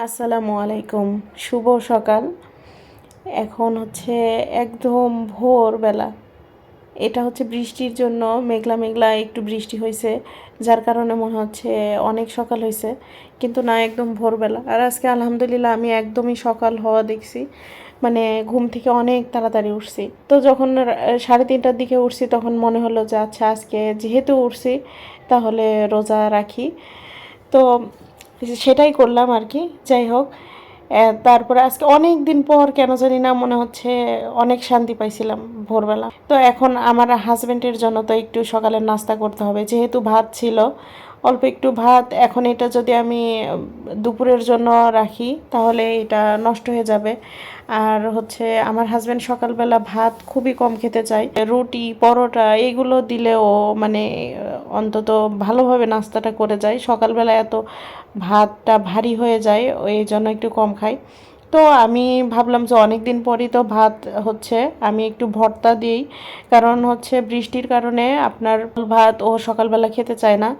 আসসালামু আলাইকুম। শুভ সকাল। এখন হচ্ছে একদম ভোরবেলা। এটা হচ্ছে বৃষ্টির জন্য মেঘলা মেঘলা একটু বৃষ্টি হয়েছে, যার কারণে মনে হচ্ছে অনেক সকাল হয়েছে, কিন্তু না, একদম ভোরবেলা। আর আজকে আলহামদুলিল্লাহ আমি একদমই সকাল হওয়া দেখছি মানে ঘুম থেকে অনেক তাড়াতাড়ি উঠছি। তো যখন সাড়ে তিনটার দিকে উঠছি, তখন মনে হলো যে আচ্ছা আজকে যেহেতু উঠছি, তাহলে রোজা রাখি। তো সেটাই করলাম আর কি, যাই হোক। তারপরে আজকে অনেক দিন পর কেন জানি না মনে হচ্ছে অনেক শান্তি পাইছিলাম ভোরবেলা। তো এখন আমার হাজব্যান্ডের জন্য তো একটু সকালের নাস্তা করতে হবে, যেহেতু ভাত ছিল। অল্প একটু ভাত, এখন এটা যদি আমি দুপুরের জন্য রাখি, তাহলে এটা নষ্ট হয়ে যাবে। আর হচ্ছে, আমার হাজব্যান্ড সকালবেলা ভাত খুবই কম খেতে চায়। রুটি, পরোটা এইগুলো দিলেও মানে অন্তত ভালোভাবে নাস্তাটা করে যায়। সকালবেলা এত ভাতটা ভারী হয়ে যায়, ওই জন্য একটু কম খাই তো আমি ভাবলাম যে অনেক দিন পরই তো ভাত হচ্ছে, আমি একটু ভর্তা দিই। কারণ হচ্ছে বৃষ্টির কারণে আপনার ভাত ও সকালবেলা খেতে চায় না।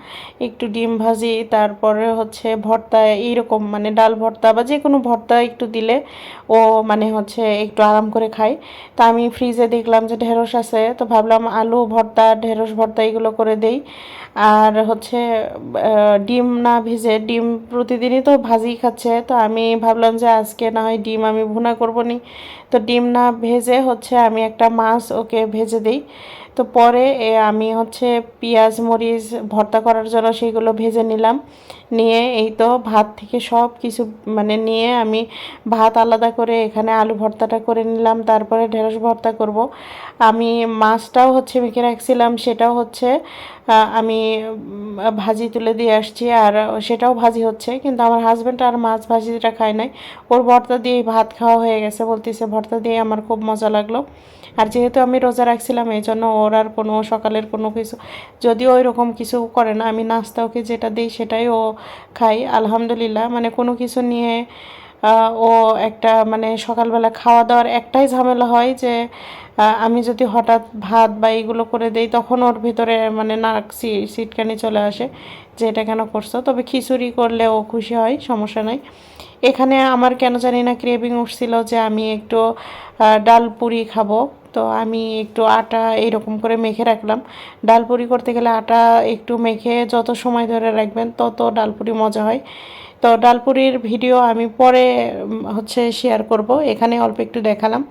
একটু ডিম ভাজি, তারপরে হচ্ছে ভর্তা, এইরকম মানে ডাল ভর্তা বা যে কোনো ভর্তা একটু দিলে ও মানে হচ্ছে একটু আরাম করে খায়। তা আমি ফ্রিজে দেখলাম যে ঢেঁড়স আছে, তো ভাবলাম আলু ভর্তা, ঢেঁড়স ভর্তা এগুলো করে দেই। আর হচ্ছে ডিম না ভেজে, ডিম প্রতিদিনই তো ভাজি খাচ্ছে। তো আমি ভাবলাম যে আজকে না হয় ডিম, আমি ভুনা করব নি। তো ডিম না ভেজে হচ্ছে আমি একটা মাছ ওকে ভেজে দিই। তো পরে আমি হচ্ছে পেঁয়াজ, মরিচ ভর্তা করার জন্য সেইগুলো ভেজে নিলাম। নিয়ে এই তো ভাত থেকে সব কিছু মানে নিয়ে আমি ভাত আলাদা করে এখানে আলু ভর্তাটা করে নিলাম, তারপরে ঢেঁড়স ভর্তা করব। আমি মাছটাও হচ্ছে মেখে রাখছিলাম, সেটাও হচ্ছে আমি ভাজি তুলে দিয়ে আসছি, আর সেটাও ভাজি হচ্ছে, কিন্তু আমার হাজব্যান্ড আর মাছ ভাজিটা খায় নাই। ওর ভর্তা দিয়েই ভাত খাওয়া হয়ে গেছে, বলতেছে ভর্তা দিয়ে আমার খুব মজা লাগল। আর যেহেতু আমি রোজা রাখছিলাম, এই জন্য ওর আর কোনো, সকালের কোনো কিছু, যদিও ওই রকম কিছু করে না। আমি নাস্তা ওকে যেটা দিই সেটাই ও খাই আলহামদুলিল্লাহ। মানে কোনো কিছু নিয়ে ও একটা মানে সকালবেলা খাওয়া দাওয়ার একটাই ঝামেলা হয় যে আমি যদি হঠাৎ ভাত বা এইগুলো করে দেই তখন ওর ভিতরে মানে নাক সিটকানি চলে আসে যে এটা কেন করছ? তবে খিচুড়ি করলে ও খুশি হয়, সমস্যা নাই। এখানে আমার কেন জানি না ক্রেভিং উঠছিল যে আমি একটু ডাল পুরি খাব। তো আমি একটু আটা এইরকম করে মেখে রাখলাম। ডাল পুরি করতে গেলে আটা একটু মেখে যত সময় ধরে রাখবেন তত ডাল পুরি মজা হয়। তো ডাল ডালপুরির ভিডিও আমি পরে হচ্ছে শেয়ার করব। এখানে অল্প একটু দেখালাম।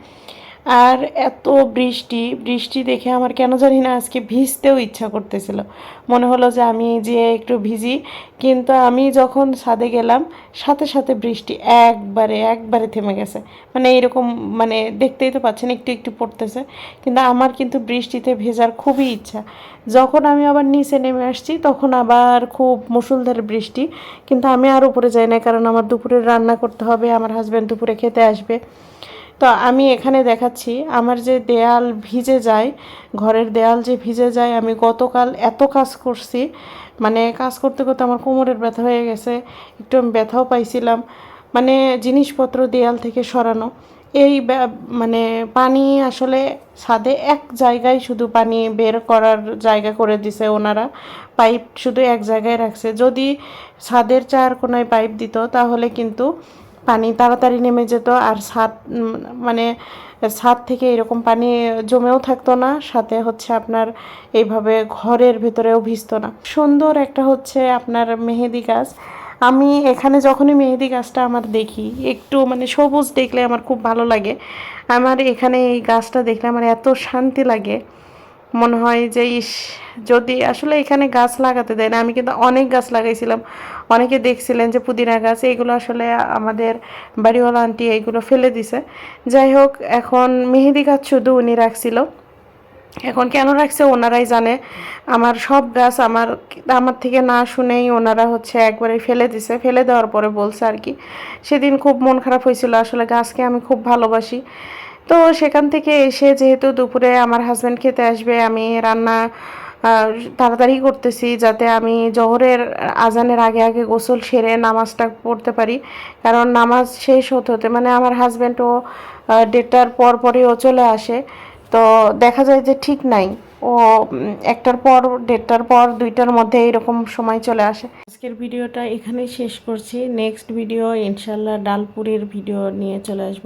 আর এত বৃষ্টি বৃষ্টি দেখে আমার কেন জানি না আজকে ভিজতেও ইচ্ছা করতেছিল। মনে হলো যে আমি যে একটু ভিজি, কিন্তু আমি যখন ছাদে গেলাম, সাথে সাথে বৃষ্টি একবারে একবারে থেমে গেছে। মানে এরকম মানে দেখতেই তো পাচ্ছেন একটু একটু পড়তেছে, কিন্তু আমার কিন্তু বৃষ্টিতে ভেজার খুবই ইচ্ছা। যখন আমি আবার নিচে নেমে আসছি, তখন আবার খুব মুষলধারে বৃষ্টি, কিন্তু আমি আর উপরে যাই না, কারণ আমার দুপুরে রান্না করতে হবে, আমার হাজব্যান্ড দুপুরে খেতে আসবে। তো আমি এখানে দেখাচ্ছি, আমার যে দেয়াল ভিজে যায়, ঘরের দেয়াল যে ভিজে যায়, আমি গতকাল এত কাজ করছি মানে কাজ করতে করতে আমার কোমরের ব্যথা হয়ে গেছে, একটু আমি ব্যথাও পাইছিলাম মানে জিনিসপত্র দেয়াল থেকে সরানো, এই মানে পানি আসলে ছাদে এক জায়গায় শুধু পানি বের করার জায়গা করে দিছে ওনারা, পাইপ শুধু এক জায়গায় রাখছে, যদি ছাদের চার কোনায় পাইপ দিত তাহলে কিন্তু পানি তাড়াতাড়ি নেমে যেত আর ছাদ মানে ছাদ থেকে এরকম পানি জমেও থাকতো না, সাথে হচ্ছে আপনার এইভাবে ঘরের ভিতরেও ভিজতো না। সুন্দর একটা হচ্ছে আপনার মেহেদি গাছ। আমি এখানে যখনই মেহেদি গাছটা আমার দেখি, একটু মানে সবুজ দেখলে আমার খুব ভালো লাগে। আমার এখানে এই গাছটা দেখলে আমার এত শান্তি লাগে। মনে হয় যে, ইস, যদি আসলে এখানে গাছ লাগাতে দেয় না, আমি কিন্তু অনেক গাছ লাগাইছিলাম। অনেকে দেখছিলেন যে, পুদিনা গাছ এইগুলো আসলে আমাদের বাড়িওয়ালা আন্টি এইগুলো ফেলে দিছে। যাই হোক, এখন মেহেদি গাছ শুধু উনি রাখছিল। এখন কেন রাখছে ওনারাই জানে। আমার সব গাছ আমার আমার থেকে না শুনেই ওনারা হচ্ছে একবারে ফেলে দিছে। ফেলে দেওয়ার পরে বলছে আর কি, সেদিন খুব মন খারাপ হয়েছিল। আসলে গাছকে আমি খুব ভালোবাসি। তো সেখান থেকে এসে যেহেতু দুপুরে আমার হাজব্যান্ড খেতে আসবে, আমি রান্না তাড়াতাড়ি করতেছি যাতে আমি জহরের আজানের আগে আগে গোসল সেরে নামাজটা পড়তে পারি। কারণ নামাজ শেষ হতে হতে মানে আমার হাজব্যান্ডও দেড়টার পর পরই ও চলে আসে। তো দেখা যায় যে ঠিক নাই, ও একটার পর, দেড়টার পর, দুইটার মধ্যে এরকম সময় চলে আসে। আজকের ভিডিওটা এখানেই শেষ করছি। নেক্সট ভিডিও ইনশাল্লাহ ডালপুরের ভিডিও নিয়ে চলে আসব।